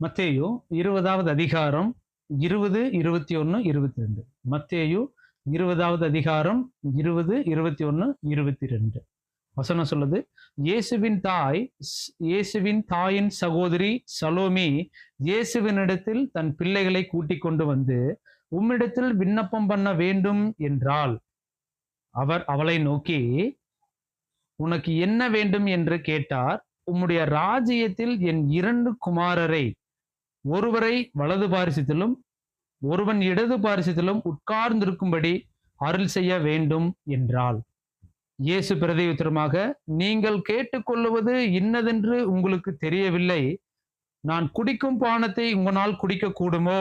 மத்தேயு இருபதாவது அதிகாரம் இருபது இருபத்தி ஒன்று இருபத்தி ரெண்டு மத்தேயு இருபதாவது அதிகாரம் இருபது இருபத்தி ஒன்று இருபத்தி ரெண்டு வசனம் சொல்லுது இயேசுவின் தாய் இயேசுவின் தாயின் சகோதரி சலோமி இயேசுவினிடத்தில் தன் பிள்ளைகளை கூட்டிக் கொண்டு வந்து உம்மிடத்தில் விண்ணப்பம் பண்ண வேண்டும் என்றால் அவர் அவளை நோக்கி உனக்கு என்ன வேண்டும் என்று கேட்டார்? உம்முடைய ராஜ்யத்தில் என் இரண்டு குமாரரை ஒருவரை வலது பாரிசத்திலும் ஒருவன் இடது பாரிசத்திலும் உட்கார்ந்திருக்கும்படி அருள் செய்ய வேண்டும் என்றாள். இயேசு பிரதியுத்தரமாக நீங்கள் கேட்டுக்கொள்ளுவது இன்னதென்று உங்களுக்கு தெரியவில்லை. நான் குடிக்கும் பானத்தை உங்களால் குடிக்க கூடுமோ?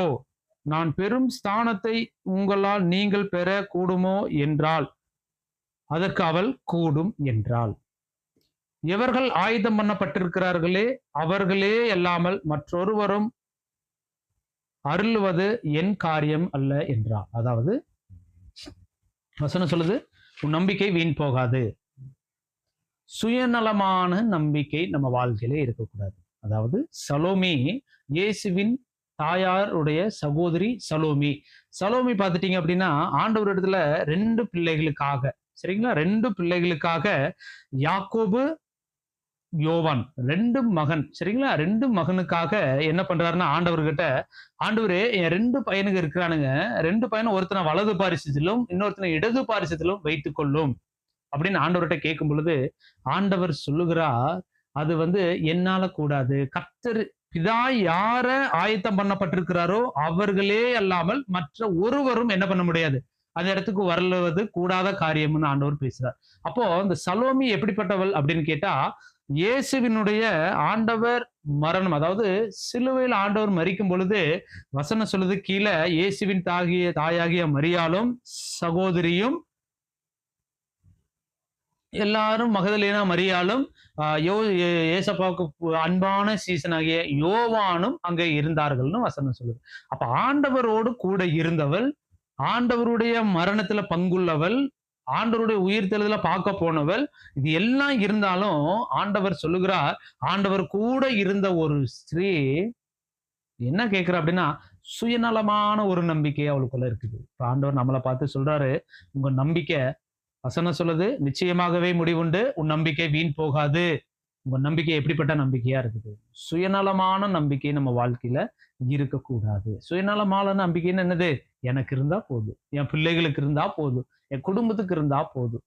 நான் பெரும் ஸ்தானத்தை உங்களால் நீங்கள் பெற கூடுமோ? என்றால் அதற்கு அவள் கூடும் என்றாள். எவர்கள் ஆயுதம் பண்ணப்பட்டிருக்கிறார்களே? அவர்களே அல்லாமல் மற்றொருவரும் அருளுவது என் காரியம் அல்ல என்றார். அதாவது வசனம் சொல்லுது உன் நம்பிக்கை வீண் போகாது. சுயநலமான நம்பிக்கை நம்ம வாழ்க்கையில இருக்கக்கூடாது. அதாவது சலோமி இயேசுவின் தாயாருடைய சகோதரி சலோமி. சலோமி பார்த்துட்டீங்க அப்படின்னா ஆண்டவர் இடத்துல ரெண்டு பிள்ளைகளுக்காக சரிங்களா? ரெண்டு பிள்ளைகளுக்காக யாக்கோபு யோவான். ரெண்டு மகன். சரிங்களா? ரெண்டு மகனுக்காக என்ன பண்றாருன்னா ஆண்டவர்கிட்ட ஆண்டவரே என் ரெண்டு பையனுக்கு இருக்கிறானுங்க. ரெண்டு பையனும் ஒருத்தனை வலது பாரிசத்திலும் இன்னொருத்தனை இடது பாரிசத்திலும் வைத்துக் கொள்ளும் அப்படின்னு ஆண்டவர்கிட்ட கேட்கும் பொழுது ஆண்டவர் சொல்லுகிறார் அது வந்து என்னால கூடாது. கத்தர் பிதா யார ஆயத்தம் பண்ணப்பட்டிருக்கிறாரோ அவர்களே அல்லாமல் மற்ற ஒருவரும் என்ன பண்ண முடியாது. அந்த இடத்துக்கு வரலுவது கூடாத காரியம்னு ஆண்டவர் பேசுறார். அப்போ இந்த சலோமி எப்படிப்பட்டவள் அப்படின்னு கேட்டா இயேசுவினுடைய ஆண்டவர் மரணம் அதாவது சிலுவையில் ஆண்டவர் மறிக்கும் பொழுது வசனம் சொல்லுது கீழே இயேசுவின் தாகிய தாயாகிய மரியாலும் சகோதரியும் எல்லாரும் மகதலேனா மரியாலும் யோ ஏசப்பாவுக்கு அன்பான சீசனாகிய யோவானும் அங்கே இருந்தார்கள்னு வசனம் சொல்லுது. அப்ப ஆண்டவரோடு கூட இருந்தவள் ஆண்டவருடைய மரணத்துல பங்குள்ளவள் ஆண்டவருடைய உயிர்த்தெழுதல பார்க்க போனவள் இது எல்லாம் இருந்தாலும் ஆண்டவர் சொல்லுகிறார் ஆண்டவர் கூட இருந்த ஒரு ஸ்திரீ என்ன கேட்கிற அப்படின்னா சுயநலமான ஒரு நம்பிக்கை அவளுக்குள்ள இருக்குது. இப்போ ஆண்டவர் நம்மளை பார்த்து சொல்றாரு உங்க நம்பிக்கை வசனம் சொல்லுது நிச்சயமாகவே முடிவுண்டு உன் நம்பிக்கை வீண் போகாது. உங்க நம்பிக்கை எப்படிப்பட்ட நம்பிக்கையா இருக்குது? சுயநலமான நம்பிக்கை நம்ம வாழ்க்கையில இருக்கக்கூடாது. சுயநலமான நம்பிக்கைன்னு என்னது? எனக்கு இருந்தா போதும். என் பிள்ளைகளுக்கு இருந்தா போதும். என் குடும்பத்துக்கு இருந்தா போதும்.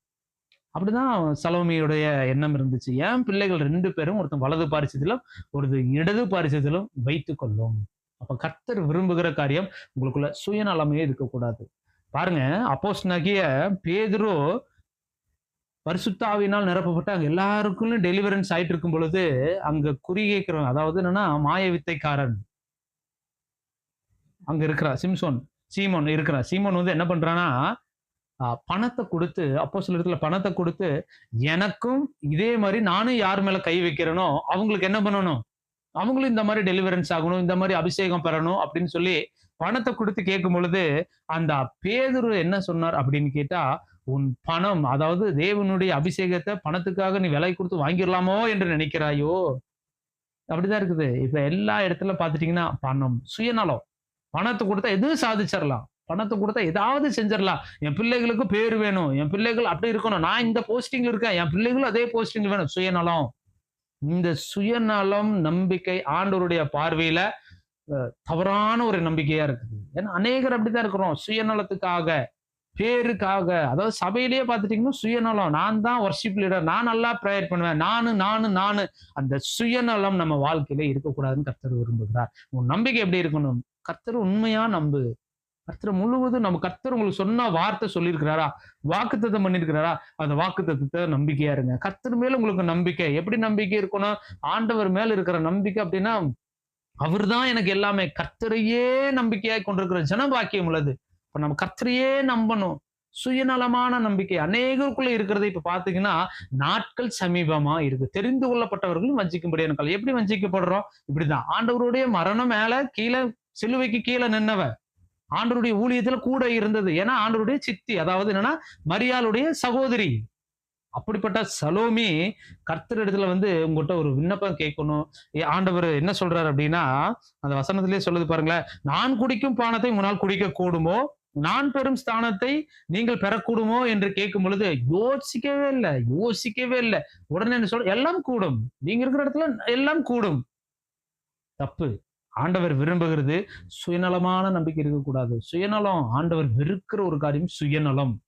அப்படிதான் சலோமியுடைய எண்ணம் இருந்துச்சு. என் பிள்ளைகள் ரெண்டு பேரும் ஒருத்தன் வலது பாரிசத்திலும் ஒருத்தர் இடது பாரிசத்திலும் வைத்து கொள்ளும். அப்ப கர்த்தர் விரும்புகிற காரியம் உங்களுக்குள்ள சுயநலமே இருக்கக்கூடாது. பாருங்க அப்போஸ் நகிய பேதுரு பரிசுத்தாவினால் நிரப்பப்பட்ட அங்கே எல்லாருக்கும் டெலிவரன்ஸ் ஆயிட்டு இருக்கும் பொழுது அங்க குறி அதாவது என்னன்னா மாய வித்தைக்காரன் அங்க இருக்கிறா சிம்சோன். சீமோன் இருக்கிறா. சீமோன் வந்து என்ன பண்றான்னா பணத்தை கொடுத்து அப்போ சில இடத்துல பணத்தை கொடுத்து எனக்கும் இதே மாதிரி நானும் யார் மேல கை வைக்கிறேனோ அவங்களுக்கு என்ன பண்ணணும்? அவங்களும் இந்த மாதிரி டெலிவரன்ஸ் ஆகணும் இந்த மாதிரி அபிஷேகம் பெறணும் அப்படின்னு சொல்லி பணத்தை கொடுத்து கேட்கும் பொழுது அந்த பேதுரு என்ன சொன்னார் அப்படின்னு கேட்டா உன் பணம் அதாவது தேவனுடைய அபிஷேகத்தை பணத்துக்காக நீ விலை கொடுத்து வாங்கிடலாமோ என்று நினைக்கிறாயோ? அப்படிதான் இருக்குது. இப்ப எல்லா இடத்துல பாத்துட்டீங்கன்னா பணம் சுயநலம். பணத்தை கொடுத்தா எதுவும் சாதிச்சிடலாம் பணத்தை கொடுத்தா ஏதாவது செஞ்சிடலாம் என் பிள்ளைகளுக்கு பேர் வேணும். என் பிள்ளைகள் அப்படி இருக்கணும். நான் இந்த போஸ்டிங் இருக்கேன். என் பிள்ளைகளும் அதே போஸ்டிங் வேணும். சுயநலம். இந்த சுயநலம் நம்பிக்கை ஆண்டோருடைய பார்வையில தவறான ஒரு நம்பிக்கையா இருக்குது. ஏன்னா அநேகர் அப்படிதான் இருக்கிறோம். சுயநலத்துக்காக பேருக்காக. அதாவது சபையிலேயே பார்த்துட்டீங்கன்னா சுயநலம். நான் தான் ஒர்ஷிப் லீடர் நான் நல்லா ப்ரேயர் பண்ணுவேன். நானு நானு நானு. அந்த சுயநலம் நம்ம வாழ்க்கையில இருக்கக்கூடாதுன்னு கர்த்தர் விரும்புகிறார். உன் நம்பிக்கை எப்படி இருக்கணும்? கர்த்தர் உண்மையா நம்பு. கர்த்தர் முழுவதும் நம்ம கர்த்தர் உங்களுக்கு சொன்ன வார்த்தை சொல்லியிருக்கிறாரா? வாக்குத்தத்தம் பண்ணியிருக்கிறாரா? அந்த வாக்குத்தத்தை நம்பிக்கையா இருங்க. கர்த்தர் மேல உங்களுக்கு நம்பிக்கை. எப்படி நம்பிக்கை இருக்கணும்? ஆண்டவர் மேல இருக்கிற நம்பிக்கை அப்படின்னா அவர்தான் எனக்கு எல்லாமே. கர்த்தரையே நம்பிக்கையாய் கொண்டிருக்கிற ஜனபாக்கியம் உள்ளது. இப்ப நம்ம கர்த்தரையே நம்பணும். சுயநலமான நம்பிக்கை. அநேகருக்குள்ள இருக்கிறத இப்ப பாத்தீங்கன்னா நாட்கள் சமீபமா இருக்கு. தெரிந்து கொள்ளப்பட்டவர்களும் வஞ்சிக்கும்படியான காலம் எப்படி வஞ்சிக்கப்படுறோம்? இப்படிதான். ஆண்டவருடைய மரணம் மேல கீழே சிலுவைக்கு கீழே நின்னவ ஆண்டவருடைய ஊழியத்துல கூட இருந்தது. ஏன்னா ஆண்டவருடைய சித்தி. அதாவது என்னன்னா மரியாளுடைய சகோதரி. அப்படிப்பட்ட சலோமி கர்த்தர் இடத்துல வந்து உங்ககிட்ட ஒரு விண்ணப்பம் கேட்கணும். ஏ, ஆண்டவர் என்ன சொல்றாரு அப்படின்னா அந்த வசனத்திலேயே சொல்லுது பாருங்களேன். நான் குடிக்கும் பானத்தை உன்னால் குடிக்க கூடுமோ நான் பெறும் ஸ்தானத்தை நீங்கள் பெறக்கூடுமோ? என்று கேட்கும் பொழுது யோசிக்கவே இல்லை. யோசிக்கவே இல்லை. உடனே என்ன சொல்ற எல்லாம் கூடும். நீங்க இருக்கிற இடத்துல எல்லாம் கூடும். தப்பு. ஆண்டவர் விரும்புகிறது சுயநலமான நம்பிக்கை இருக்கக்கூடாது. சுயநலம் ஆண்டவர் வெறுக்கிற ஒரு காரியம் சுயநலம்.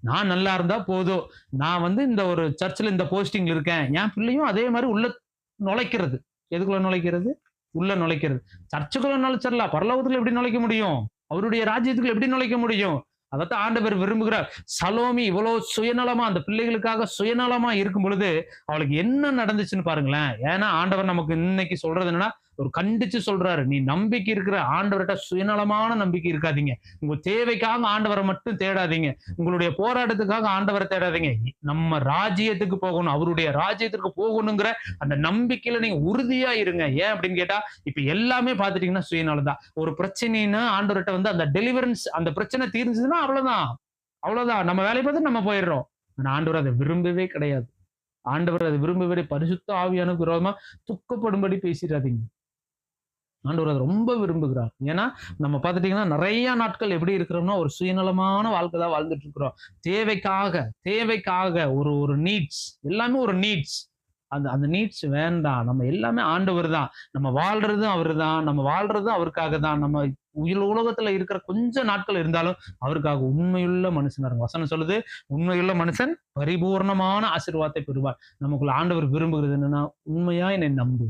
நான் நல்லா இருந்தா போதும். நான் வந்து இந்த ஒரு சர்ச்சில் இந்த போஸ்டிங்ல இருக்கேன். என் பிள்ளையும் அதே மாதிரி உள்ள நுழைக்கிறது. எதுக்குள்ள நுழைக்கிறது? உள்ள நுழைக்கிறது. சர்ச்சுக்குள்ள நுழைச்சிடலாம். பரலோகத்துல எப்படி நுழைக்க முடியும்? அவருடைய ராஜ்யத்துக்குள்ள எப்படி நுழைக்க முடியும்? அதைத்தான் ஆண்டவர் விரும்புகிறார். சலோமி இவ்வளோ சுயநலமா அந்த பிள்ளைகளுக்காக சுயநலமா இருக்கும் பொழுது அவளுக்கு என்ன நடந்துச்சுன்னு பாருங்களேன். ஏன்னா ஆண்டவர் நமக்கு இன்னைக்கு சொல்றது என்னன்னா ஒரு கண்டிச்சு சொல்றாரு. நீ நம்பிக்கை இருக்கிற ஆண்டவர்கிட்ட சுயநலமான நம்பிக்கை இருக்காதீங்க. உங்க தேவைக்காக ஆண்டவரை மட்டும் தேடாதீங்க. உங்களுடைய போராட்டத்துக்காக ஆண்டவரை தேடாதீங்க. நம்ம ராஜ்யத்துக்கு போகணும். அவருடைய ராஜ்யத்திற்கு போகணுங்கிற அந்த நம்பிக்கையில நீங்க உறுதியா இருங்க. ஏன் அப்படின்னு கேட்டா இப்ப எல்லாமே பாத்துட்டீங்கன்னா சுயநலம் தான் ஒரு பிரச்சனைன்னா ஆண்டவர்கிட்ட வந்து அந்த டெலிவரன்ஸ் அந்த பிரச்சனை தீர்ந்துச்சுன்னா அவ்வளவுதான். அவ்வளவுதான். நம்ம வேலையை பார்த்து நம்ம போயிடுறோம். ஆனா ஆண்டவர் அதை விரும்பவே கிடையாது. ஆண்டவர் அதை விரும்பவே பரிசுத்த ஆவியான விரோதமா துக்கப்படும்படி பேசிடாதீங்க. ஆண்டவர் அதை ரொம்ப விரும்புகிறார். ஏன்னா நம்ம பார்த்துட்டீங்கன்னா நிறைய நாட்கள் எப்படி இருக்கிறோம்னா ஒரு சுயநலமான வாழ்க்கை தான் வாழ்ந்துட்டு இருக்கிறோம். தேவைக்காக தேவைக்காக ஒரு ஒரு நீட்ஸ் எல்லாமே ஒரு நீட்ஸ் அந்த அந்த நீட்ஸ் வேண்டாம். நம்ம எல்லாமே ஆண்டவர் தான். நம்ம வாழ்றதும் அவர் தான். நம்ம வாழ்றதும் அவருக்காக தான். நம்ம உயிர் உலகத்துல இருக்கிற கொஞ்ச நாட்கள் இருந்தாலும் அவருக்காக உண்மையுள்ள மனுஷன் வசனம் சொல்லுது உண்மையுள்ள மனுஷன் பரிபூர்ணமான ஆசீர்வாதத்தை பெறுவார். நமக்குள்ள ஆண்டவர் விரும்புகிறது என்னன்னா உண்மையா என்னை நம்பு.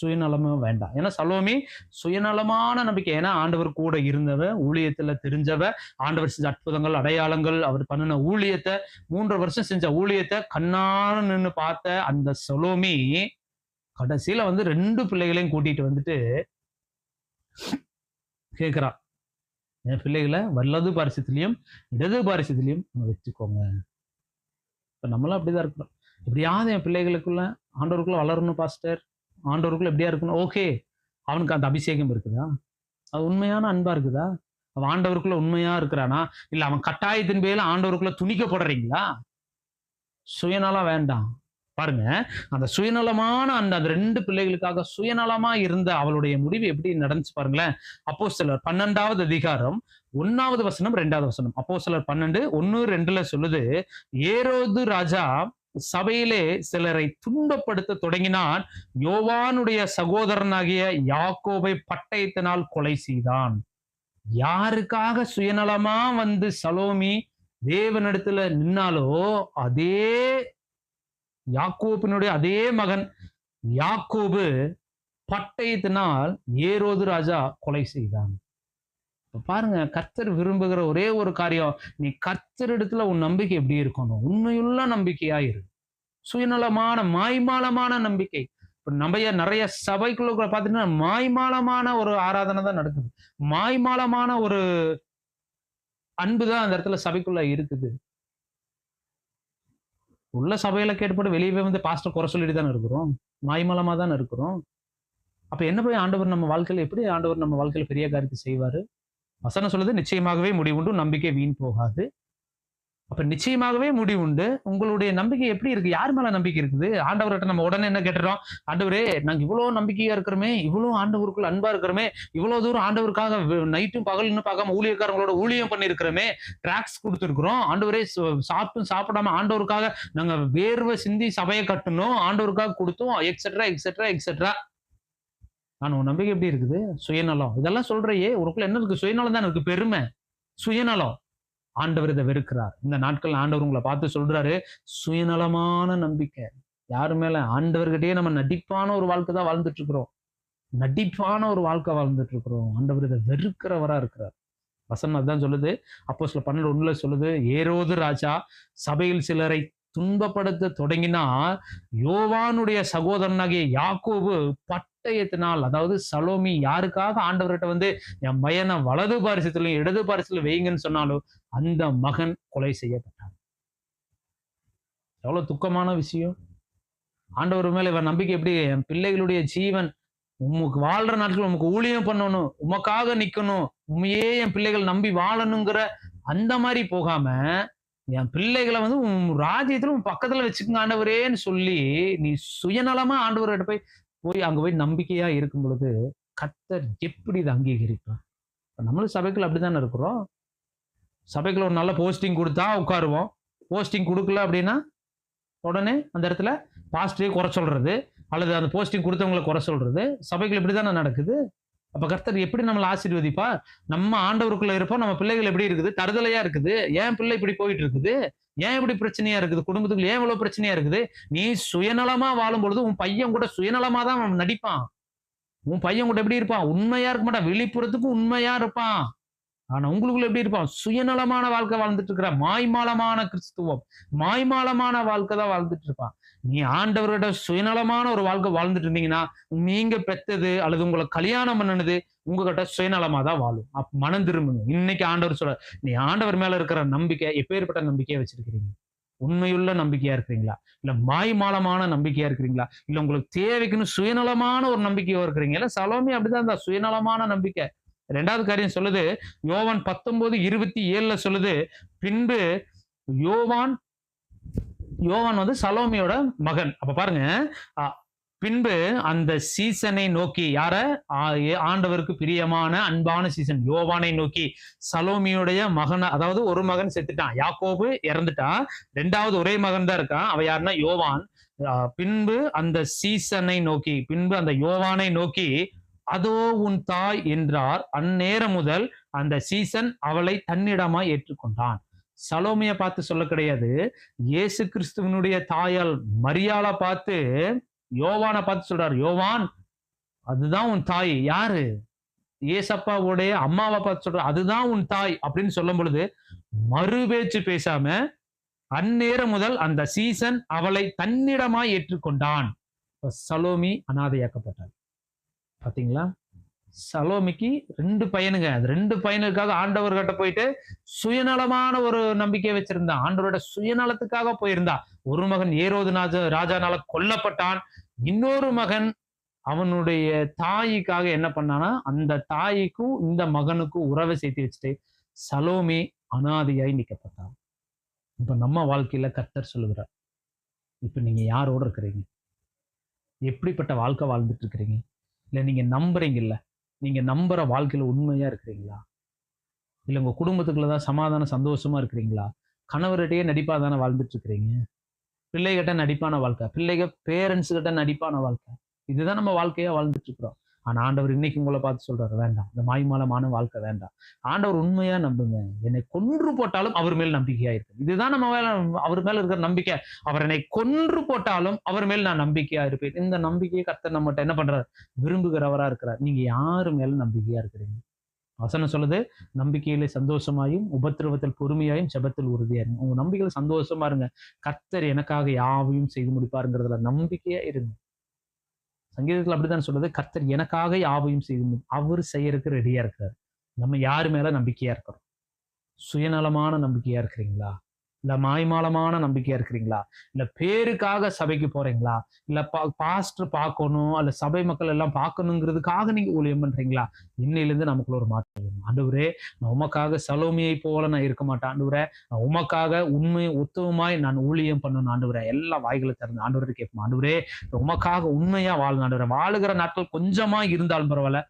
சுயநலமும் வேண்டாம். ஏன்னா சலோமி சுயநலமான நம்பிக்கை. ஏன்னா ஆண்டவர் கூட இருந்தவ ஊழியத்துல தெரிஞ்சவ ஆண்டவர் செஞ்ச அற்புதங்கள் அடையாளங்கள் அவர் பண்ணின ஊழியத்தை மூன்று வருஷம் செஞ்ச ஊழியத்தை கண்ணான நின்று பார்த்த அந்த சலோமி கடைசியில வந்து ரெண்டு பிள்ளைகளையும் கூட்டிட்டு வந்துட்டு கேக்குறா. என் பிள்ளைகளை வல்லது பாரிசத்திலையும் இடது பாரிசத்திலையும் வச்சுக்கோங்க. இப்ப நம்மளும் அப்படிதான் இருக்கிறோம் எப்படியாவது என் பிள்ளைகளுக்குள்ள ஆண்டவருக்குள்ள வளரணும் பாஸ்டர். ஆண்டவருக்குள்ள எப்படியா இருக்கணும்? ஓகே அவனுக்கு அந்த அபிஷேகம் இருக்குதா? அது உண்மையான அன்பா இருக்குதா? அவன் ஆண்டவருக்குள்ள உண்மையா இருக்கிறானா? இல்ல அவன் கட்டாயத்தின் பேர்ல ஆண்டவருக்குள்ள துணிக்க போடுறீங்களா சுயநலம் வேண்டாம். பாருங்க அந்த சுயநலமான அந்த அந்த ரெண்டு பிள்ளைகளுக்காக சுயநலமா இருந்த அவளுடைய முடிவு எப்படி நடந்துச்சு பாருங்களேன். அப்போ சிலர் பன்னெண்டாவது அதிகாரம் ஒன்னாவது வசனம் ரெண்டாவது வசனம். அப்போ சிலர் பன்னெண்டு ஒன்னு ரெண்டுல சொல்லுது ஏரோது ராஜா சபையிலே சிலரை துன்பப்படுத்த தொடங்கினான். யோவானுடைய சகோதரனாகிய யாக்கோபை பட்டயத்தினால் கொலை செய்தான். யாருக்காக சுயநலமா வந்து சலோமி தேவனிடத்துல நின்னாலோ அதே யாக்கோபினுடைய அதே மகன் யாக்கோபு பட்டயத்தினால் ஏரோது ராஜா கொலை செய்தான். பாருங்க கர்த்தர் விரும்புகிற ஒரே ஒரு காரியம் நீ கர்த்தரிடத்துல உன் நம்பிக்கை எப்படி இருக்கணும்? உண்மையுள்ள நம்பிக்கையா இரு. சுயநலமான மாய்மாலமான நம்பிக்கை. இப்போ நம்பைய நிறைய சபைக்குள்ள பாத்தீங்கன்னா மாய்மாலமான ஒரு ஆராதனை தான் நடக்குது. மாய்மாலமான ஒரு அன்பு தான் அந்த இடத்துல சபைக்குள்ள இருக்குது. உள்ள சபையில கேட்டுப்பட்டு வெளியவே வந்து பாஸ்டர் குறை சொல்லிட்டு தானே இருக்கிறோம். மாய்மலமா தானே இருக்கிறோம். அப்ப என்ன போய் ஆண்டவர் நம்ம வாழ்க்கையில எப்படி ஆண்டவர் நம்ம வாழ்க்கையில பெரிய காரியத்தை செய்வாரு? வசனம் சொல்லுது நிச்சயமாகவே முடிவுண்டு நம்பிக்கை வீண் போகாது. அப்ப நிச்சயமாகவே முடிவுண்டு உங்களுடைய நம்பிக்கை எப்படி இருக்கு? யார் மேல நம்பிக்கை இருக்குது? ஆண்டவர்கிட்ட நம்ம உடனே என்ன கேட்டுறோம்? ஆண்டவரே நாங்க இவ்வளவு நம்பிக்கையா இருக்கிறோமே இவ்வளவு ஆண்டவருக்குள்ள அன்பா இருக்கிறோமே இவ்வளவு தூரம் ஆண்டவருக்காக நைட்டும் பகல்னு பார்க்காம ஊழியக்காரங்களோட ஊழியம் பண்ணிருக்கிறோமே ட்ராக்ஸ் கொடுத்துருக்குறோம். ஆண்டவரே சாப்பிட்டும் சாப்பிடாம ஆண்டவருக்காக நாங்க வேர்வை சிந்தி சபையை கட்டணும் ஆண்டவருக்காக கொடுத்தோம் எக்ஸெட்ரா எக்ஸெட்ரா எக்ஸெட்ரா நான் உன் நம்பிக்கை எப்படி இருக்குது? சுயநலம். இதெல்லாம் சொல்றையே உனக்குள்ள என்ன இருக்கு? சுயநலம் தான் இருக்கு பெருமை. சுயநலம். ஆண்டவர் இதை வெறுக்கிறார். இந்த நாட்கள் ஆண்டவர் உங்களை பார்த்து சொல்றாரு சுயநலமான நம்பிக்கை. யாரு மேல? ஆண்டவர்கிட்டயே நம்ம நடிப்பான ஒரு வாழ்க்கை தான் வாழ்ந்துட்டு இருக்கிறோம் நடிப்பான ஒரு வாழ்க்கை வாழ்ந்துட்டு இருக்கிறோம் ஆண்டவர் இதை வெறுக்கிறவரா இருக்கிறார். வசனம் அதுதான் சொல்லுது. அப்போ சில பன்னெண்டு ஒண்ணுல சொல்லுது ஏரோது ராஜா சபையில் சிலரை துன்பப்படுத்த தொடங்கினா யோவானுடைய சகோதரனாகிய யாக்கோபு பட்டயத்தினால் அதாவது சலோமி யாருக்காக ஆண்டவர்கிட்ட வந்து என் பையனை வலது பாரிசத்திலும் இடது பாரிசத்திலும் வைங்கன்னு சொன்னாலும் அந்த மகன் கொலை செய்யப்பட்டான். எவ்வளவு துக்கமான விஷயம். ஆண்டவர் மேல இவன் நம்பிக்கை எப்படி என் பிள்ளைகளுடைய ஜீவன் உமக்கு வாழ்ற நாட்கள் உமக்கு ஊழியம் பண்ணணும் உமக்காக நிக்கணும் உண்மையே என் பிள்ளைகள் நம்பி வாழணுங்கிற அந்த மாதிரி போகாம என் பிள்ளைகளை வந்து உன் ராஜ்யத்துல உன் பக்கத்துல வச்சுக்கோங்க ஆண்டவரேன்னு சொல்லி நீ சுயநலமா ஆண்டவர்கிட்ட போய் போய் அங்க போய் நம்பிக்கையா இருக்கும் பொழுது கத்தர் எப்படி இதை அங்கீகரிப்பான் நம்மளும் சபைக்குள்ள அப்படித்தானே இருக்கிறோம்? சபைக்குள்ள ஒரு நல்ல போஸ்டிங் கொடுத்தா உட்காருவோம். போஸ்டிங் கொடுக்கல அப்படின்னா உடனே அந்த இடத்துல பாஸ்டரே குறை சொல்றது அல்லது அந்த போஸ்டிங் கொடுத்தவங்களை குறை சொல்றது. சபைக்குள்ள இப்படி தானே நடக்குது? அப்ப கர்த்தர் எப்படி நம்மளை ஆசீர்வதிப்பா? நம்ம ஆண்டவருக்குள்ள இருப்போம் நம்ம பிள்ளைகள் எப்படி இருக்குது? தருதலையா இருக்குது? ஏன் பிள்ளை இப்படி போயிட்டு இருக்குது? ஏன் இப்படி பிரச்சனையா இருக்குது? குடும்பத்துக்கு ஏன் இவ்வளவு பிரச்சனையா இருக்குது? நீ சுயநலமா வாழும் பொழுது உன் பையன் கூட சுயநலமா தான் நடிப்பான். உன் பையன் கூட எப்படி இருப்பான்? உண்மையா இருக்க மாட்டான். வெளிப்புறத்துக்கு உண்மையா இருப்பான். ஆனா உங்களுக்குள்ள எப்படி இருப்பான்? சுயநலமான வாழ்க்கை வாழ்ந்துட்டு இருக்கிற மாய்மாலமான கிறிஸ்துவம் மாய்மாலமான வாழ்க்கை தான் வாழ்ந்துட்டு இருப்பான். நீ ஆண்டவரோட சுயநலமான ஒரு வாழ்க்கை வாழ்ந்துட்டு இருந்தீங்கன்னா நீங்க பெத்தது அல்லது உங்களை கல்யாணம் பண்ணுனது உங்ககிட்ட சுயநலமா தான் வாழும். அப்ப மனம் திரும்புங்க. இன்னைக்கு ஆண்டவர் சொல்ற நீ ஆண்டவர் மேல இருக்கிற நம்பிக்கை எப்பேற்பட்ட நம்பிக்கையை வச்சிருக்கிறீங்க? உண்மையுள்ள நம்பிக்கையா இருக்கிறீங்களா? இல்ல மாய்மாலமான நம்பிக்கையா இருக்கிறீங்களா? இல்ல உங்களுக்கு தேவைக்குன்னு சுயநலமான ஒரு நம்பிக்கையா இருக்கிறீங்க இல்ல சலோமி அப்படிதான் இருந்தா சுயநலமான நம்பிக்கை ரெண்டாவது காரியம் சொல்லுது யோவான் பத்தொன்பது இருபத்தி ஏழுல சொல்லுது பின்பு யோவான் யோவான் வந்து சலோமியோட மகன். அப்ப பாருங்க பின்பு அந்த சீசனை நோக்கி யார? ஆண்டவருக்கு பிரியமான அன்பான சீசன். யோவானை நோக்கி சலோமியுடைய மகன் அதாவது ஒரு மகன் செத்துட்டான். யாக்கோபு இறந்துட்டான் ரெண்டாவது ஒரே மகன் தான் இருக்கான். அவ யாருன்னா யோவான். பின்பு அந்த சீசனை நோக்கி பின்பு அந்த யோவானை நோக்கி அதோ உன் தாய் என்றார். அந்நேரம் முதல் அந்த சீசன் அவளை தன்னிடமாய் ஏற்றுக்கொண்டான். சலோமியை பார்த்து சொல்ல கிடையாது. இயேசு கிறிஸ்துவனுடைய தாயால் மரியாளை பார்த்து யோவானை பார்த்து சொல்றாரு யோவான் அதுதான் உன் தாய். யாரு? ஏசப்பாவுடைய அம்மாவை பார்த்து சொல்ற அதுதான் உன் தாய். அப்படின்னு சொல்லும் பொழுது மறு பேச்சு பேசாம அந்நேரம் முதல் அந்த சீசன் அவளை தன்னிடமாய் ஏற்றுக்கொண்டான். சலோமி அனாதையாக்கப்பட்டாள். பாத்தீங்களா? சலோமிக்கு ரெண்டு பையனுங்க. அது ரெண்டு பையனுக்காக ஆண்டவர்கிட்ட போயிட்டு சுயநலமான ஒரு நம்பிக்கை வச்சிருந்தான். ஆண்டவரோட சுயநலத்துக்காக போயிருந்தா. ஒரு மகன் ஏரோது ராஜா ராஜானால கொல்லப்பட்டான். இன்னொரு மகன் அவனுடைய தாய்க்காக என்ன பண்ணானா அந்த தாய்க்கும் இந்த மகனுக்கும் உறவை சேர்த்து வச்சுட்டு சலோமி அனாதியாய் நிற்கப்பட்டான் இப்ப நம்ம வாழ்க்கையில கர்த்தர் சொல்லுகிறார். இப்ப நீங்க யாரோட இருக்கிறீங்க? எப்படிப்பட்ட வாழ்க்கை வாழ்ந்துட்டு இருக்கிறீங்க? இல்லை நீங்கள் நம்புறீங்கல்ல நீங்கள் நம்புகிற வாழ்க்கையில் உண்மையாக இருக்கிறீங்களா? இல்லை உங்கள் குடும்பத்துக்குள்ள தான் சமாதான சந்தோஷமாக இருக்கிறீங்களா? கணவர்கிட்டயே நடிப்பாக தானே வாழ்ந்துட்டு இருக்கிறீங்க? பிள்ளைகிட்ட நடிப்பான வாழ்க்கை பிள்ளைக பேரண்ட்ஸ்கிட்ட நடிப்பான வாழ்க்கை. இதுதான் நம்ம வாழ்க்கையாக வாழ்ந்துட்டு இருக்கிறோம். ஆனால் ஆண்டவர் இன்னைக்கு உங்களை பார்த்து சொல்றாரு வேண்டாம். இந்த மாய்மாலமான வாழ்க்கை வேண்டாம். ஆண்டவர் உண்மையா நம்புங்க. என்னை கொன்று போட்டாலும் அவர் மேல் நம்பிக்கையா இருக்கும் இதுதான் நம்ம மேல அவர் மேல இருக்கிற நம்பிக்கை. அவர் என்னை கொன்று போட்டாலும் அவர் மேல் நான் நம்பிக்கையா இருப்பேன். இந்த நம்பிக்கையை கர்த்தர் நம்மகிட்ட என்ன பண்றாரு? விரும்புகிறவரா இருக்கிறார். நீங்க யாரு மேல நம்பிக்கையா இருக்கிறீங்க? வசனம் சொல்லுது நம்பிக்கையில சந்தோஷமாயும் உபத்திரவத்தில் பொறுமையாயும் செபத்தில் உறுதியா இருங்க உங்க நம்பிக்கையில சந்தோஷமா இருங்க. கர்த்தர் எனக்காக யாவையும் செய்து முடிப்பாருங்கிறதுல நம்பிக்கையா இருங்க. சங்கீதத்துல அப்படித்தான் சொல்றது? கர்த்தர் எனக்காக யாவையும் செய்து அவர் செய்யறதுக்கு ரெடியா இருக்கிறார். நம்ம யாரு மேல நம்பிக்கையா இருக்கிறோம்? சுயநலமான நம்பிக்கையா இருக்கிறீங்களா? இல்ல மாய்மாலமான நம்பிக்கையா இருக்கிறீங்களா? இல்ல பேருக்காக சபைக்கு போறீங்களா? இல்ல பாஸ்டர் பார்க்கணும் அல்ல சபை மக்கள் எல்லாம் பார்க்கணுங்கிறதுக்காக நீங்க ஊழியம் பண்றீங்களா? இன்னிலிருந்து நமக்குள்ள ஒரு மாற்றம் வேணும் ஆண்டவரே நான் உமக்காக சலோமியை போல நான் இருக்க மாட்டேன். ஆண்டவரே நான் உமக்காக உண்மை உத்தவமாய் நான் ஊழியம் பண்ணணும். ஆண்டவரே எல்லா வாய்களை திறந்து ஆண்டவரை கேட்போம். ஆண்டவரே உமக்காக உண்மையா வாழணும் ஆண்டவரே வாழுகிற நாட்கள் கொஞ்சமா இருந்தாலும் பரவாயில்ல.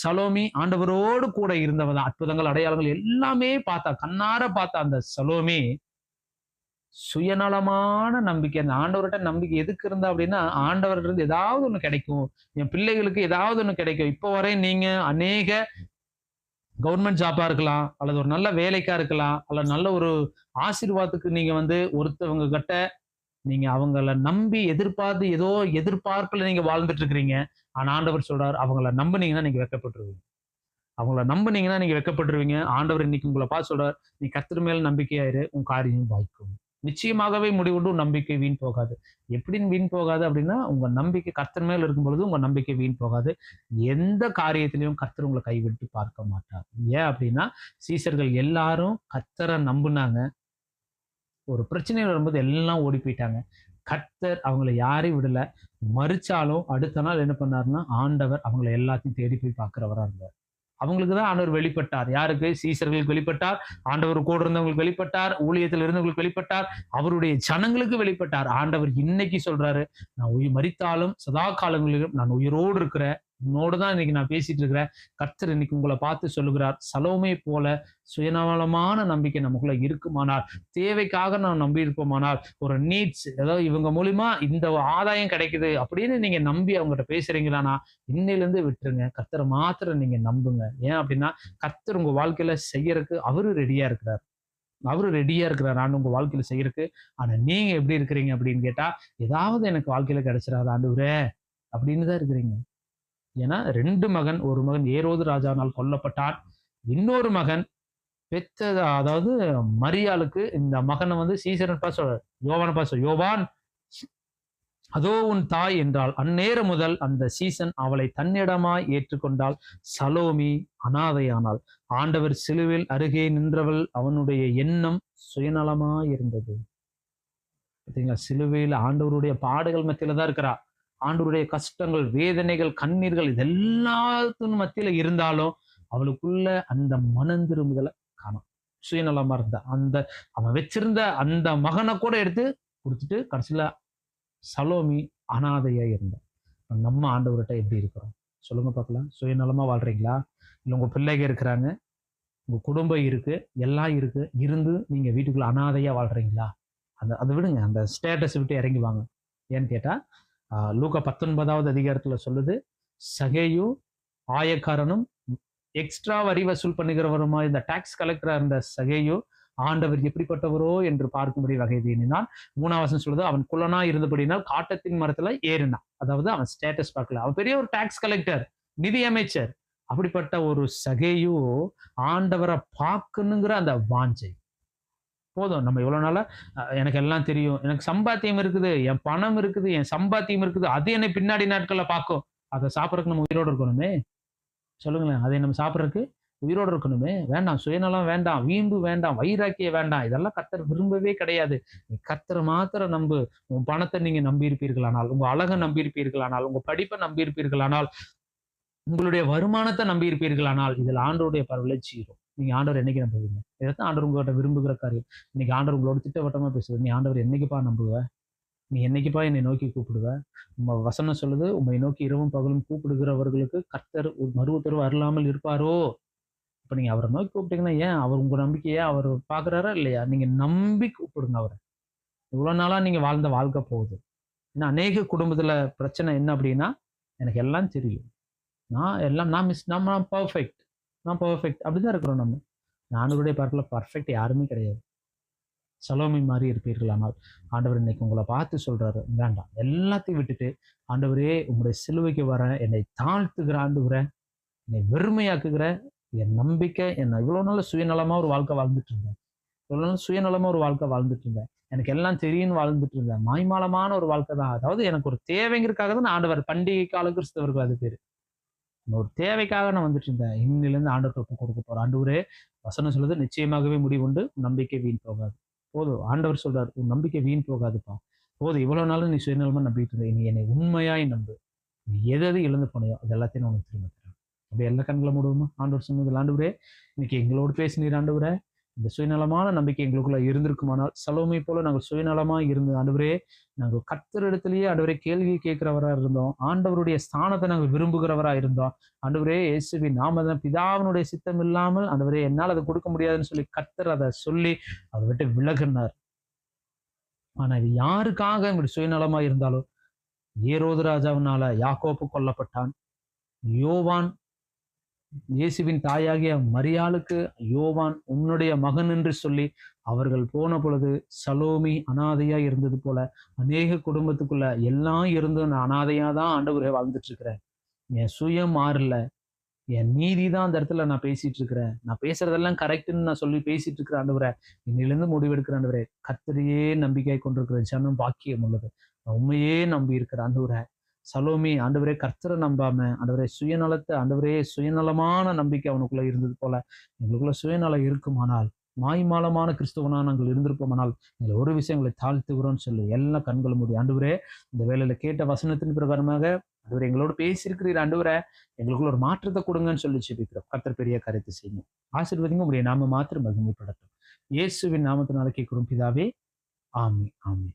சலோமி ஆண்டவரோடு கூட இருந்தவன் தான் அற்புதங்கள் அடையாளங்கள் எல்லாமே பார்த்தா கண்ணார பார்த்தா அந்த சலோமி சுயநலமான நம்பிக்கை. அந்த ஆண்டவர்கிட்ட நம்பிக்கை எதுக்கு இருந்தா அப்படின்னா ஆண்டவர்கிட்ட இருந்து ஏதாவது ஒண்ணு கிடைக்கும். என் பிள்ளைகளுக்கு ஏதாவது ஒண்ணு கிடைக்கும். இப்போ வரை நீங்க அநேக கவர்மெண்ட் ஜாப்பா இருக்கலாம் அல்லது ஒரு நல்ல வேலைக்கா இருக்கலாம் அல்லது நல்ல ஒரு ஆசீர்வாதத்துக்கு நீங்க வந்து ஒருத்தவங்க கிட்ட நீங்க அவங்கள நம்பி எதிர்பார்த்து ஏதோ எதிர்பார்ப்புல நீங்க வாழ்ந்துட்டு இருக்கிறீங்க. ஆனா ஆண்டவர் சொல்றாரு அவங்கள நம்புனீங்கன்னா நீங்க வெக்கப்பட்டுருவீங்க. அவங்கள நம்புனீங்கன்னா நீங்க வெக்கப்பட்டுருவீங்க. ஆண்டவர் இன்னைக்கு உங்களை பார்த்து சொல்றாரு நீ கத்திர மேல நம்பிக்கையாயிரு உன் காரியம் வாய்க்கும். நிச்சயமாகவே முடிவுண்டு நம்பிக்கை வீண் போகாது. எப்படின்னு வீண் போகாது அப்படின்னா உங்க நம்பிக்கை கர்த்தர் மேல் இருக்கும் பொழுது உங்க நம்பிக்கை வீண் போகாது. எந்த காரியத்திலையும் கர்த்தர் உங்களை கைவிட்டு பார்க்க மாட்டார். ஏன் அப்படின்னா சீசர்கள் எல்லாரும் கர்த்தரை நம்புனாங்க. ஒரு பிரச்சனை வரும்போது எல்லாம் ஓடி போயிட்டாங்க. கர்த்தர் அவங்கள யாரையும் விடல. மறிச்சாலும் அடுத்த நாள் என்ன பண்ணாருன்னா ஆண்டவர் அவங்கள எல்லாத்தையும் தேடி போய் பார்க்குறவராக இருந்தார். அவங்களுக்கு தான் ஆண்டவர் வெளிப்பட்டார். யாருக்கு? சீசர்களுக்கு வெளிப்பட்டார். ஆண்டவர் கூட இருந்தவங்களுக்கு வெளிப்பட்டார். ஊழியத்தில் இருந்தவங்களுக்கு வெளிப்பட்டார். அவருடைய ஜனங்களுக்கு வெளிப்பட்டார். ஆண்டவர் இன்னைக்கு சொல்றாரு நான் உயிர் மறித்தாலும் சதா காலங்களிலும் நான் உயிரோடு இருக்கிறேன். உன்னோடு தான் இன்னைக்கு நான் பேசிட்டு இருக்கிறேன். கர்த்தர் இன்னைக்கு உங்களை பார்த்து சொல்லுகிறார். சலோமே போல சுயநலமான நம்பிக்கை நமக்குள்ள இருக்குமானால் தேவைக்காக நான் நம்பி இருப்போமானால் ஒரு நீட்ஸ் ஏதாவது இவங்க மூலியமா இந்த ஆதாயம் கிடைக்குது அப்படின்னு நீங்க நம்பி அவங்ககிட்ட பேசுறீங்களானா இன்னிலிருந்து விட்டுருங்க. கர்த்தரை மாத்திரம் நீங்க நம்புங்க. ஏன் அப்படின்னா கர்த்தர் உங்க வாழ்க்கையில செய்யறதுக்கு அவரு ரெடியா இருக்கிறார். அவரு ரெடியா இருக்கிறார். நான் உங்க வாழ்க்கையில செய்யறதுக்கு. ஆனா நீங்க எப்படி இருக்கிறீங்க அப்படின்னு கேட்டா ஏதாவது எனக்கு வாழ்க்கையில கிடைச்சிடாத ஆண்டு அப்படின்னு தான் இருக்கிறீங்க. ஏன்னா ரெண்டு மகன் ஒரு மகன் ஏரோது ராஜாவினால் கொல்லப்பட்டான். இன்னொரு மகன் பெத்த அதாவது மரியாளுக்கு இந்த மகனை வந்து சீசரன் பாச யோவான பாச யோவான் அதோ உன் தாய் என்றால் அந்நேரம் முதல் அந்த சீசன் அவளை தன்னிடமாய் ஏற்றுக்கொண்டால் சலோமி அனாதையானாள். ஆண்டவர் சிலுவில் அருகே நின்றவள் அவனுடைய எண்ணம் சுயநலமாய் இருந்தது பார்த்தீங்களா சிலுவையில் ஆண்டவருடைய பாடுகள் மத்தியில தான் இருக்கிறா. ஆண்டவருடைய கஷ்டங்கள் வேதனைகள் கண்ணீர்கள் இதெல்லாத்தின் மத்தியில இருந்தாலும் அவளுக்குள்ள அந்த மனம் திரும்புதலை காணும். சுயநலமா இருந்தா அந்த அவன் வச்சிருந்த அந்த மகனை கூட எடுத்து கொடுத்துட்டு கடைசியில சலோமி அனாதையா இருந்தான். நம்ம ஆண்டவர்கிட்ட எப்படி இருக்கிறோம்? சொல்லுங்க பார்க்கலாம். சுயநலமா வாழ்றீங்களா? இல்லை உங்க பிள்ளைங்க இருக்கிறாங்க? உங்க குடும்பம் இருக்கு? எல்லாம் இருக்கு. இருந்து நீங்க வீட்டுக்குள்ள அனாதையா வாழ்றீங்களா? அந்த அதை விடுங்க. அந்த ஸ்டேட்டஸ் விட்டு இறங்கி வாங்க ஏன்னு கேட்டா லூக பத்தொன்பதாவது அதிகாரத்தில் சொல்லுது சகேயும் ஆயக்காரனும் எக்ஸ்ட்ரா வரி வசூல் பண்ணுகிறவருமா? இந்த டாக்ஸ் கலெக்டரா இருந்த சகேயு ஆண்டவர் எப்படிப்பட்டவரோ என்று பார்க்கும்படி வகை தேனினான் மூணாவசம் சொல்லுது அவன் குலனா இருந்தபடினால் காட்டத்தின் மரத்துல ஏறினான். அதாவது அவன் ஸ்டேட்டஸ் பார்க்கல. அவன் பெரிய ஒரு டாக்ஸ் கலெக்டர் நிதி அமைச்சர். அப்படிப்பட்ட ஒரு சகையோ ஆண்டவரை பார்க்கணுங்கிற அந்த வாஞ்சை. போதும். நம்ம இவ்வளோ நாளாக எனக்கு எல்லாம் தெரியும். எனக்கு சம்பாத்தியம் இருக்குது என் பணம் இருக்குது என் சம்பாத்தியம் இருக்குது. அது என்னை பின்னாடி நாட்களில் பார்க்கும் அதை சாப்பிட்றதுக்கு நம்ம உயிரோடு இருக்கணுமே. சொல்லுங்களேன். அதை நம்ம சாப்பிட்றதுக்கு உயிரோடு இருக்கணுமே. வேண்டாம். சுயநலம் வேண்டாம். வீம்பு வேண்டாம். வைராக்கிய வேண்டாம். இதெல்லாம் கத்தர் விரும்பவே கிடையாது. நீ கத்தரை மாத்திரம் நம்பு. உன் பணத்தை நீங்கள் நம்பி இருப்பீர்களானால் அழகை நம்பி உங்கள் படிப்பை நம்பி இருப்பீர்களானால் உங்களுடைய வருமானத்தை நம்பி இருப்பீர்களானால் இதில் ஆண்டோடைய பரவலை சீரும். நீங்கள் ஆண்டவர் என்னைக்கு நம்புவீங்க இதைத்தான் ஆண்டவர் உங்கள்கிட்ட விரும்புகிற காரியம். இன்னைக்கு ஆண்டவர் உங்களோட திட்டவட்டமாக பேசுவேன் நீ ஆண்டவர் என்னைக்குப்பா நம்புவேன் நீ என்னைக்குப்பா என்னை நோக்கி கூப்பிடுவ? உங்க வசனம் சொல்லுது உண்மை நோக்கி இரவும் பகலும் கூப்பிடுகிறவர்களுக்கு கர்த்தர் ஒரு மறு உத்தரவு அருளாமல் இருப்பாரோ? இப்போ நீங்கள் அவரை நோக்கி கூப்பிட்டீங்கன்னா ஏன்? அவர் உங்கள் நம்பிக்கையை அவர் பார்க்குறாரா இல்லையா? நீங்கள் நம்பி கூப்பிடுங்க அவரை. இவ்வளோ நாளாக நீங்கள் வாழ்ந்த வாழ்க்கை போகுது. ஏன்னா அநேக குடும்பத்தில் பிரச்சனை என்ன அப்படின்னா எனக்கு எல்லாம் தெரியும் நான் எல்லாம் நான் மிஸ் நம்ம நான் பர்ஃபெக்ட் நான் பர்ஃபெக்ட் அப்படிதான் இருக்கிறோம் நம்ம. நானுடைய பார்க்கல பர்ஃபெக்ட் யாருமே கிடையாது. சலோமி மாதிரி இருப்பீர்கள் ஆனால் ஆண்டவர் இன்னைக்கு உங்களை பார்த்து சொல்கிறாரு வேண்டாம். எல்லாத்தையும் விட்டுட்டு ஆண்டவரே உங்களுடைய சிலுவைக்கு வர என்னை தாழ்த்துகிற ஆண்டவரை என்னை வெறுமையாக்குகிற என் நம்பிக்கை என்ன இவ்வளோ நாள் சுயநலமாக ஒரு வாழ்க்கை வாழ்ந்துட்டு இருந்தேன். இவ்வளோ நாள் சுயநலமாக ஒரு வாழ்க்கை வாழ்ந்துட்டு இருந்தேன். எனக்கு எல்லாம் தெரியும்னு வாழ்ந்துட்டு இருந்தேன். மாய்மாலமான ஒரு வாழ்க்கை தான். அதாவது எனக்கு ஒரு தேவைங்கிறதுக்காக தான் ஆண்டவர் பண்டிகை கால கிறிஸ்தவர்கள் அது பேர். ஒரு தேவைக்காக நான் வந்துட்டு இருந்தேன் இன்னிலேருந்து ஆண்டவருக்கு ஒப்பு கொடுக்க போகிறேன் ஆண்டவரே வசனம் சொல்லுது நிச்சயமாகவே முடிவுண்டு உன் நம்பிக்கை வீண் போகாது. போதும். ஆண்டவர் சொல்கிறார் உன் நம்பிக்கை வீண் போகாதுப்பா. போதும். இவ்வளோ நாளும் நீ சுயநலமாக நம்பிட்டு இருந்த. நீ என்னை உண்மையாய் நம்பு. நீ எது எது இழந்து போனையோ அது எல்லாத்தையும் நான் உனக்கு திரும்ப தரேன். அப்படி எல்லா கண்களை மூடுவோமா? ஆண்டவர் சொன்னது ஆண்டவரே இன்னைக்கு எங்களோடு பேசினீர் ஆண்டவரே. இந்த சுயநலமான நம்பிக்கை எங்களுக்குள்ள இருந்திருக்குமானால் சலோமை போல நாங்கள் சுயநலமா இருந்து ஆண்டவரே நாங்கள் கர்த்தர் இடத்துலயே ஆண்டவரே கேள்வி கேட்கிறவரா இருந்தோம். ஆண்டவருடைய ஸ்தானத்தை நாங்கள் விரும்புகிறவரா இருந்தோம். ஆண்டவரே இயேசுவி நாம தான் பிதாவினுடைய சித்தம் இல்லாமல் ஆண்டவரே என்னால் அதை கொடுக்க முடியாதுன்னு சொல்லி கத்தர் அதை சொல்லி அதை விட்டு விலகினார். ஆனா இது யாருக்காக எங்களுக்கு சுயநலமா இருந்தாலும் ஏரோது ராஜாவினால யாக்கோப்பு கொல்லப்பட்டான் யோவான் இயேசுவின் தாயாகிய மரியாளுக்கு யோவான் உன்னுடைய மகன் என்று சொல்லி அவர்கள் போன பொழுது சலோமி அனாதையா இருந்தது போல அநேக குடும்பத்துக்குள்ள எல்லாம் இருந்தும் நான் அனாதையா தான் ஆண்டவரே வாழ்ந்துட்டு இருக்கிறேன் என் சுயம் மாறல. என் நீதி தான் அந்த இடத்துல நான் பேசிட்டு இருக்கிறேன் நான் பேசுறதெல்லாம் கரெக்டுன்னு நான் சொல்லி பேசிட்டு இருக்கிற ஆண்டவரே இன்னிலிருந்து முடிவெடுக்கிற ஆண்டவரே கத்தரையே நம்பிக்கை கொண்டிருக்கிற ஜனம் பாக்கியம் உள்ளது. நான் உண்மையே நம்பி இருக்கிற ஆண்டவரை. சலோமி ஆண்டவரே கர்த்தரை நம்பாம ஆண்டவரே சுயநலத்தை ஆண்டவரே சுயநலமான நம்பிக்கை அவனுக்குள்ள இருந்தது போல எங்களுக்குள்ள சுயநலம் இருக்குமானால் மாய்மாலமான கிறிஸ்தவனா நாங்கள் இருந்திருப்போமானால் எங்களை ஒரு விஷயங்களை தாழ்த்துகிறோம்னு சொல்லி எல்லா கண்களும் மூடி ஆண்டவரே இந்த வேலையில கேட்ட வசனத்தின் பிரகாரமாக ஆண்டவரே எங்களோட பேசியிருக்கிறீர் ஆண்டவரை எங்களுக்குள்ள ஒரு மாற்றத்தை கொடுங்கன்னு சொல்லி சொல்லிக்கிறோம் கர்த்தர் பெரிய கருத்து செய்யும் ஆசீர்வதிங்க உங்களுடைய நாம மாத்திரம் மகிமைப்படட்டும் இயேசுவின் நாமத்தினால கேட்கிறோம் பிதாவே ஆமி ஆமி